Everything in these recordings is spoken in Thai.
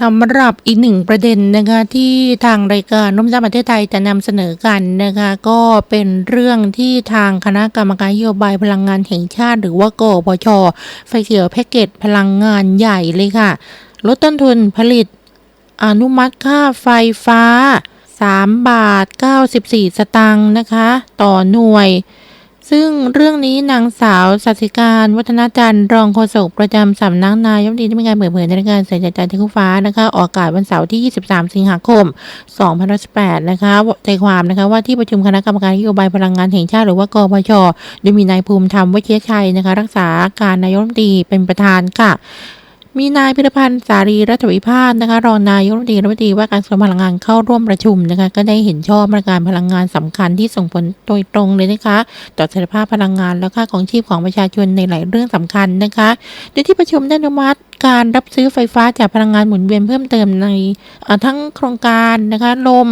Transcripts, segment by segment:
สำหรับอีกหนึ่งประเด็นนะคะที่ทางรายการร่มสร้าประเทศไทยจะนำเสนอกันนะคะก็เป็นเรื่องที่ทางคณะกรรมการนโยบายพลังงานแห่งชาติ หรือว่ากปชไฟเขียวแพ็กเกจพลังงานใหญ่เลยค่ะ ลดต้นทุนผลิต อนุมัติค่าไฟฟ้า 3 บาท 94 สตางค์นะคะ ต่อหน่วย ซึ่งเรื่องนี้นางสาวสัสิการวัฒนาจันทร์รองโฆษกประจำสำนักนายกรัฐมนตรีที่มีการเปิดเผยในรายการเสียงจากใจที่คู่ฟ้านะคะออกอากาศวันเสาร์ที่ 23 สิงหาคม 2018 นะคะใจความนะคะว่าที่ประชุมคณะกรรมการนโยบายพลังงานแห่งชาติหรือว่ากพชโดยมีนายภูมิธรรมวชิรชัยนะคะรักษาการนายกรัฐมนตรีเป็นประธานค่ะ มีนายพิรพันธ์สารีรัฐวิพาสนะคะรองนายกรัฐมนตรีรัฐมนตรีว่าการกระทรวงพลังงานเข้าร่วมประชุมนะคะก็ได้เห็นชอบมาตรการพลังงานสำคัญที่ส่งผลโดยตรงเลยนะคะต่อเสถียรภาพพลังงานและค่าของชีพของประชาชนในหลายเรื่องสำคัญนะคะโดยที่ประชุมได้อนุมัติการรับซื้อไฟฟ้าจากพลังงานหมุนเวียนเพิ่มเติมในทั้งโครงการนะคะลม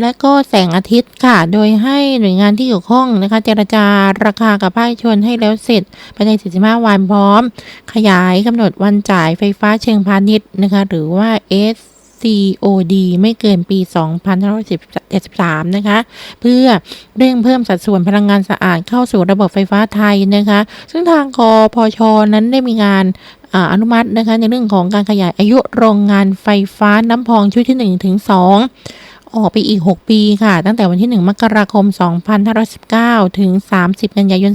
และก็แสงอาทิตย์ค่ะ โดยให้หน่วยงานที่เกี่ยวข้องนะคะ เจรจาราคากับภาคชนให้แล้วเสร็จภายใน 45 วันพร้อม ขยายกำหนดวันจ่ายไฟฟ้าเชิงพาณิชย์นะคะ หรือว่า SCOD ไม่เกินปี 2573 นะคะ เพื่อเร่งเพิ่มสัดส่วนพลังงานสะอาดเข้าสู่ระบบไฟฟ้าไทยนะคะ ซึ่งทางกพช นั้นได้มีงานอ่าอนุมัตินะคะในเรื่องของการขยายอายุโรงงานไฟฟ้าน้ำพองชุดที่ 1 ถึง 2 ออกไปอีก 6 ปีค่ะ ตั้งแต่วันที่ 1 มกราคม 2519 ถึง 30 กันยายน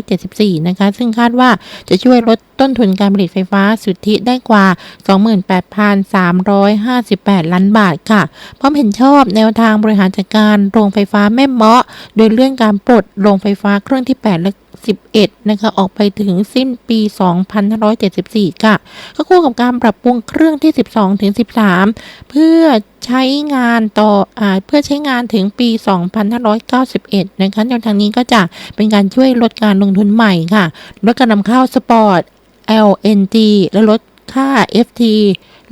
2574 นะคะ ซึ่งคาดว่าจะช่วยลดต้นทุนการผลิตไฟฟ้าสุทธิได้กว่า 28,358 ล้านบาทค่ะ พร้อมเห็นชอบแนวทางบริหารจัดการโรงไฟฟ้าแม่เมาะ โดยเลื่อนการปลดโรงไฟฟ้าเครื่องที่ 8 และ 11นะคะ ออกไปถึงสิ้นปี 2574 ค่ะ ก็คู่กับการปรับปรุงเครื่องที่ 12 ถึง 13 เพื่อใช้งานต่ออเพื่อใช้งานถึงปี 2591 นะคะแนวทางนี้ก็จะเป็นการช่วยลดการลงทุนใหม่ค่ะ ลดการนำเข้าสปอร์ต LNG และลดค่า FT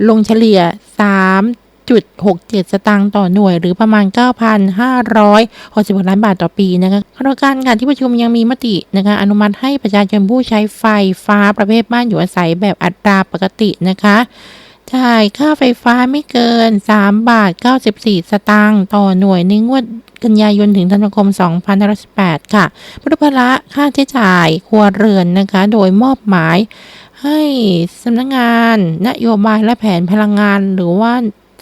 ลงเฉลี่ย 3.67 สตางค์ต่อหน่วย หรือประมาณ 9,566ล้านบาทต่อปีนะคะขณะกันการที่ประชุมยังมีมตินะคะอนุมัติให้ประชาชนผู้ใช้ไฟฟ้าประเภทบ้านอยู่อาศัยแบบอัตราปกตินะคะจ่ายค่าไฟฟ้าไม่เกิน 3 บาท 94 สตางค์ต่อหน่วยในงวดกันยายนถึงธันวาคม2518ค่ะพุทธภาระค่าใช้จ่ายครัวเรือนนะคะ โดยมอบหมายให้สำนักงานนโยบายและแผนพลังงานหรือว่า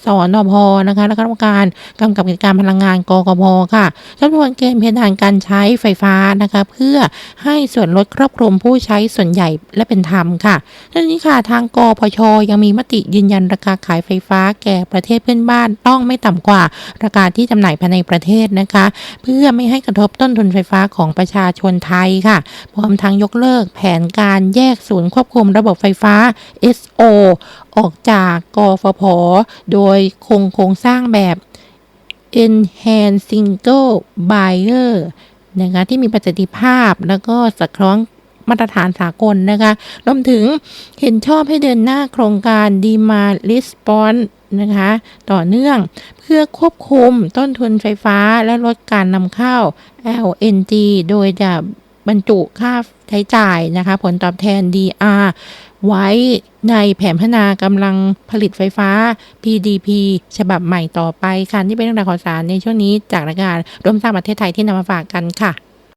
สอนอพนะคะและคณะกรรมการกำกับกิจการพลังงานกกพค่ะจำนวนเกณฑ์เพดานการใช้ไฟฟ้านะคะ เพื่อให้ส่วนลดครอบคลุมผู้ใช้ส่วนใหญ่และเป็นธรรมค่ะทั้งนี้ค่ะทางกพชยังมีมติยืนยันราคาขายไฟฟ้าแก่ประเทศเพื่อนบ้านต้องไม่ต่ำกว่าราคาที่จำหน่ายภายในประเทศนะคะ เพื่อไม่ให้กระทบต้นทุนไฟฟ้าของประชาชนไทยค่ะพร้อมทั้งยกเลิกแผนการแยกศูนย์ควบคุมระบบไฟฟ้า SO ออกจากกฟผ โดยคงโครงสร้างแบบ Enhanced Single Buyer นะคะที่มีประสิทธิภาพแล้วก็สอดคล้องมาตรฐานสากลนะคะรวมถึงเห็นชอบให้เดินหน้าโครงการ Demand Response นะคะ ต่อเนื่องเพื่อควบคุมต้นทุนไฟฟ้าและลดการนำเข้า LNG โดยจะ บรรจุค่าใช้จ่ายนะคะ ผลตอบแทน DR ไว้ในแผนพัฒนากำลังผลิตไฟฟ้า PDP ฉบับใหม่ต่อไปค่ะที่เป็นเรื่องราวข่าวสารในช่วงนี้จากรายการร่วมสร้างประเทศไทยที่นำมาฝากกันค่ะ